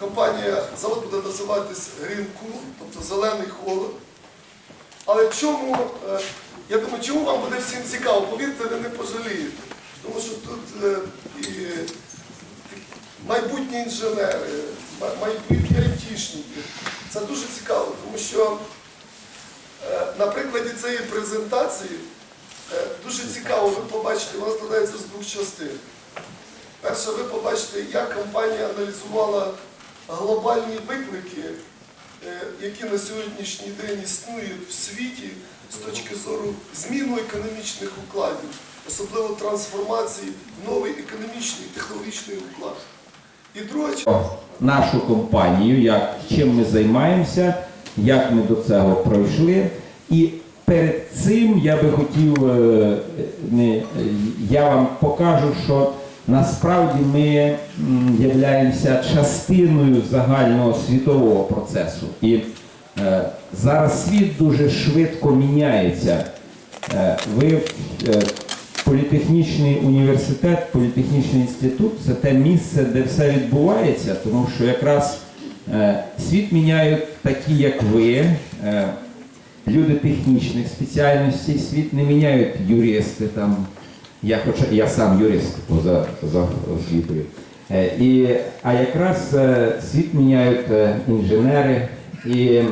компанія, завод буде називатись Ринку, тобто зелений холод. Але чому, е, я думаю, чому вам буде всім цікаво, повірте, ви не пожалієте. Тому що тут е, і майбутні інженери, майбутні айтішники. Це дуже цікаво, тому що е, на прикладі цієї презентації дуже цікаво, ви побачите, вона складається з двох частин. Перше, ви побачите, як компанія аналізувала глобальні виклики, е, які на сьогоднішній день існують в світі з точки зору зміну економічних укладів, особливо трансформації в новий економічний технологічний уклад. І друга нашу компанію, як, чим ми займаємося, як ми до цього пройшли. І перед цим я би хотів, е, я вам покажу, що насправді ми являємося частиною загального світового процесу. І е, зараз світ дуже швидко міняється. Е, Ви е, політехнічний університет, політехнічний інститут це те місце, де все відбувається, тому що якраз світ міняють такі, як ви, люди технічних спеціальностей, світ не міняють юристи там. Я хоча я сам юрист за, за освітою. Е, і, а якраз е, світ міняють е, інженери, і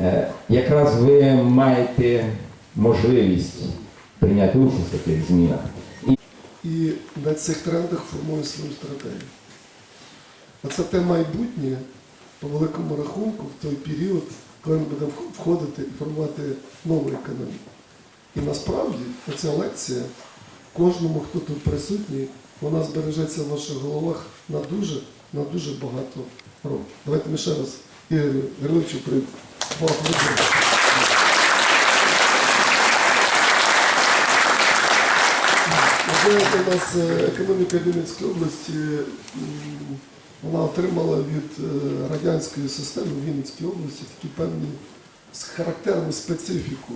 е, якраз ви маєте можливість прийняти участь в таких змінах. і на цих трендах формує свою стратегію. А це те майбутнє по великому рахунку в той період, коли ми будемо входити і формувати нову економіку. І насправді ця лекція кожному, хто тут присутній, вона збережеться в ваших головах на дуже, на дуже багато років. Давайте ми ще раз Ігорю Гриловичу поаплодуємо. Знаєте, у нас е, економіка Вінницької області вона отримала від е, радянської системи в Вінницькій області такі певні характерну специфіку.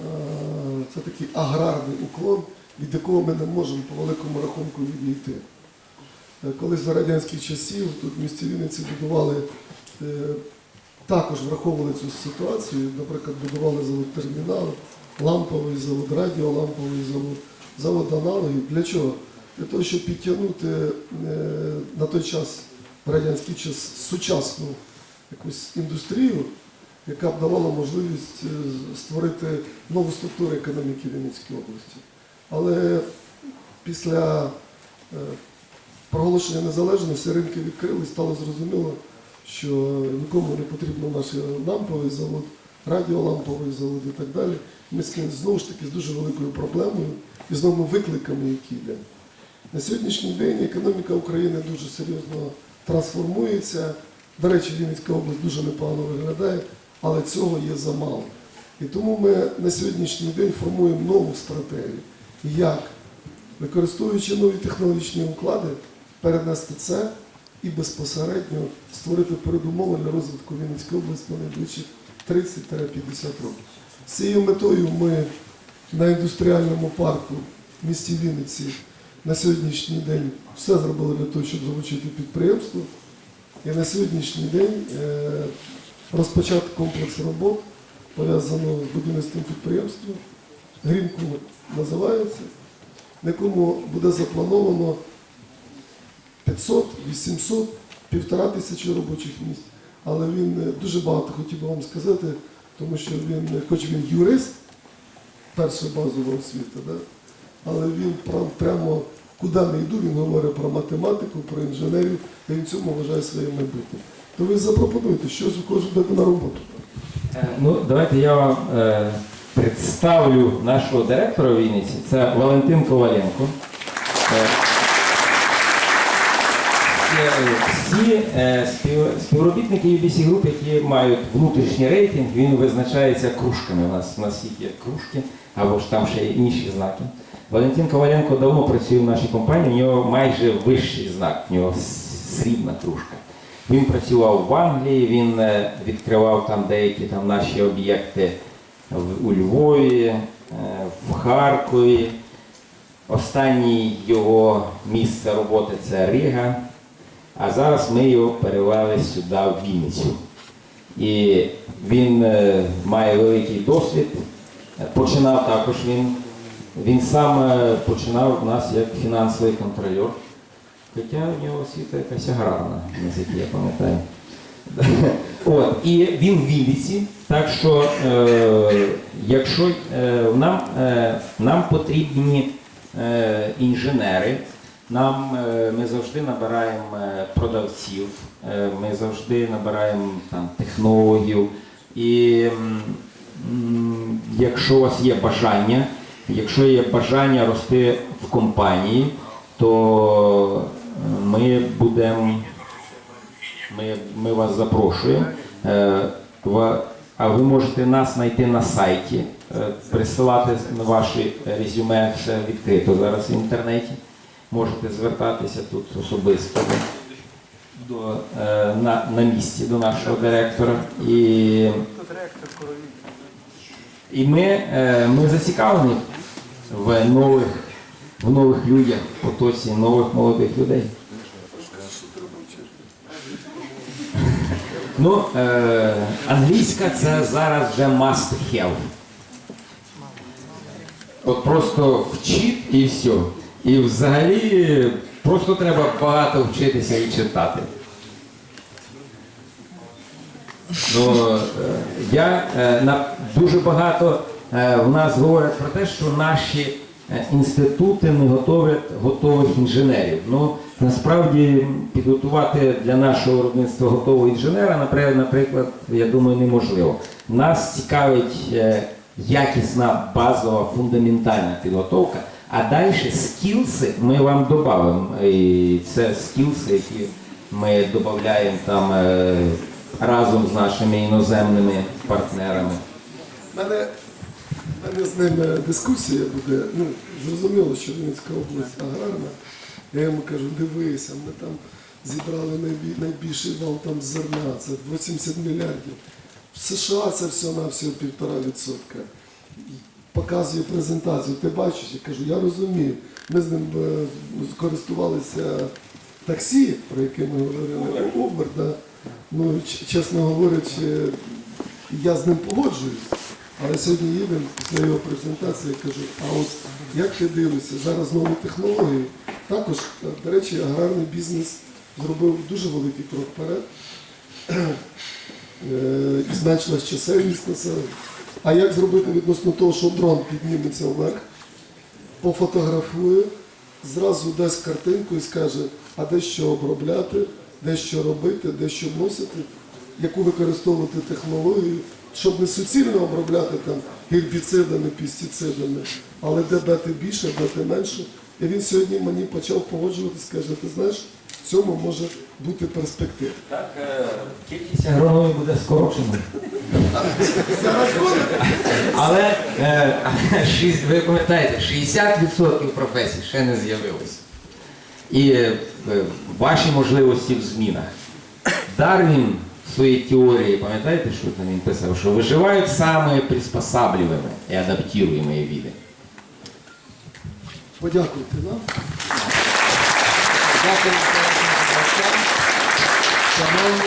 Е, Це такий аграрний уклон, від якого ми не можемо по великому рахунку відійти. Е, Колись за радянських часів тут в місті Вінниці будували, е, також враховували цю ситуацію, наприклад, будували завод термінал, ламповий завод, радіоламповий завод, завод аналогів. Для чого? Для того, щоб підтягнути на той час, в радянський час, сучасну якусь індустрію, яка б давала можливість е, створити нову структуру економіки Вінницької області. Але після е, проголошення незалежності ринки відкрили, стало зрозуміло, що нікому не потрібно наш ламповий завод, радіоламповий завод і так далі. Ми знову ж таки з дуже великою проблемою і з новими викликами, які йде. На сьогоднішній день економіка України дуже серйозно трансформується. До речі, Вінницька область дуже непогано виглядає, але цього є замало. І тому ми на сьогоднішній день формуємо нову стратегію, як, використовуючи нові технологічні уклади, перенести це і безпосередньо створити передумови для розвитку Вінницької області на найближчих 30-50 років. З цією метою ми на індустріальному парку в місті Вінниці на сьогоднішній день все зробили для того, щоб залучити підприємство. І на сьогоднішній день е, розпочати комплекс робот, пов'язаного з будівництвом підприємства. Грінку називається, на якому буде заплановано 500, 800, півтора тисячі робочих місць. Але він е, дуже багато хотів би вам сказати, тому що він, е, хоч він юрист, перша базова освіта, да? але він прямо куди не йду, він говорить про математику, про інженерів, і він цьому вважає своє майбутнє. То ви запропонуйте, що кожен на роботу. Е, Ну, давайте я вам е, представлю нашого директора в Вінниці. Це Валентин Коваленко. Е, Всі, е, спів- співробітники UBC Group, які мають внутрішній рейтинг, він визначається кружками. У нас, у нас є кружки, або ж там ще є інші знаки. Валентин Коваленко давно працює в нашій компанії, у нього майже вищий знак, у нього срібна кружка. Він працював в Англії, він е, відкривав там деякі там наші об'єкти у Львові, е, в Харкові. Останнє його місце роботи це Рига. а зараз ми його перевели сюди в Вінницю. І він е, має великий досвід. Починав також він. Він сам починав у нас як фінансовий контролер. Хоча в нього освіта якась аграрна, наскільки я пам'ятаю. От, і він в Вінниці, так що е, якщо е, нам, е, нам потрібні е, інженери, нам, е, ми завжди набираємо е, продавців, е, ми завжди набираємо там, технологів. І м, якщо у вас є бажання, якщо є бажання рости в компанії, то ми будемо ми, ми вас запрошуємо. Е, А ви можете нас знайти на сайті, е, присилати ваші резюме, все відкрито зараз в інтернеті. Можете звертатися тут особисто до, е, на, на місці до нашого директора. І, і ми, ми зацікавлені в нових, в нових людях, в потоці нових молодих людей. Ну, е, англійська це зараз вже must have. От просто вчить і все. І взагалі просто треба багато вчитися і читати. Ну, е, я е, на дуже багато е, в нас говорять про те, що наші інститути не готовлять готових інженерів. Ну насправді підготувати для нашого виробництва готового інженера, наприклад, наприклад, я думаю, неможливо. Нас цікавить е, якісна базова фундаментальна підготовка. А далі скілси ми вам додамо. І це скілси, які ми додаємо там е, разом з нашими іноземними партнерами. Мене, з ними дискусія буде. Ну, зрозуміло, що Вінницька область аграрна. Я йому кажу, дивися, ми там зібрали найбільший вал там зерна, це 80 мільярдів. В США це все на всього півтора відсотка. Показує презентацію, ти бачиш, я кажу, я розумію. Ми з ним е, користувалися таксі, про яке ми говорили, Uber, да. ну, чесно говорячи, я з ним погоджуюсь. Але сьогодні їдемо після його презентації, я кажу, а от як ти дивишся, зараз нові технології. Також, е, до речі, аграрний бізнес зробив дуже великий крок вперед. Е, І зменшилась чисельність населення. А як зробити відносно того, що дрон підніметься вверх, пофотографує, зразу дасть картинку і скаже, а де що обробляти, де що робити, де що вносити, яку використовувати технологію, щоб не суцільно обробляти там гербіцидами, пестицидами, але де дати більше, дати менше. І він сьогодні мені почав погоджуватися, каже, ти знаєш, в цьому може бути перспектива. Так, е, кількість агрономів буде скорочена. Але е, ви пам'ятаєте, 60% професій ще не з'явилось. І е, ваші можливості в змінах. Дарвін своїй теорії, пам'ятаєте, що там він писав, що виживають саме приспосаблювані і адаптуємі види. Подякуйте нам. Шановні,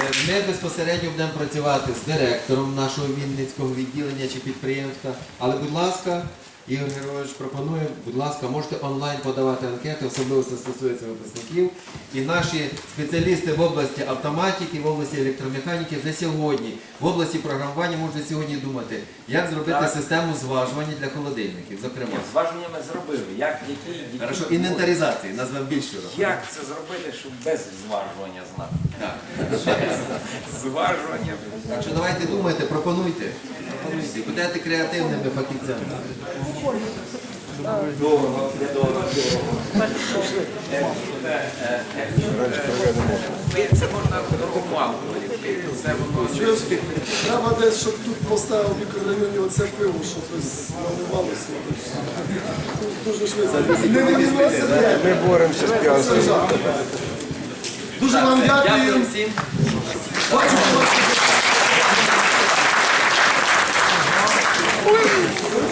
е, ми безпосередньо будемо працювати з директором нашого Вінницького відділення чи підприємства. Але, будь ласка, Ігор Герович пропонує, будь ласка, можете онлайн подавати анкети, особливо це стосується випускників. І наші спеціалісти в області автоматики, в області електромеханіки вже сьогодні, в області програмування можуть сьогодні думати, як зробити Так. систему зважування для холодильників, зокрема. Зваження ми зробили. Як, які, які Хорошо, інвентаризації, назвемо більш широко. Як це зробити, щоб без зважування знати? Так. Зважування. Так що давайте думайте, пропонуйте. Пропонуйте. Будете креативними фахівцями. Дорого, недорого. Це можна Треба десь, щоб тут поставив в мікрорайоні оце пиво, щоб наливалося. Дуже швидко. Ми боремося з п'янством. Дуже вам дякую. всім. Бачу, бачу.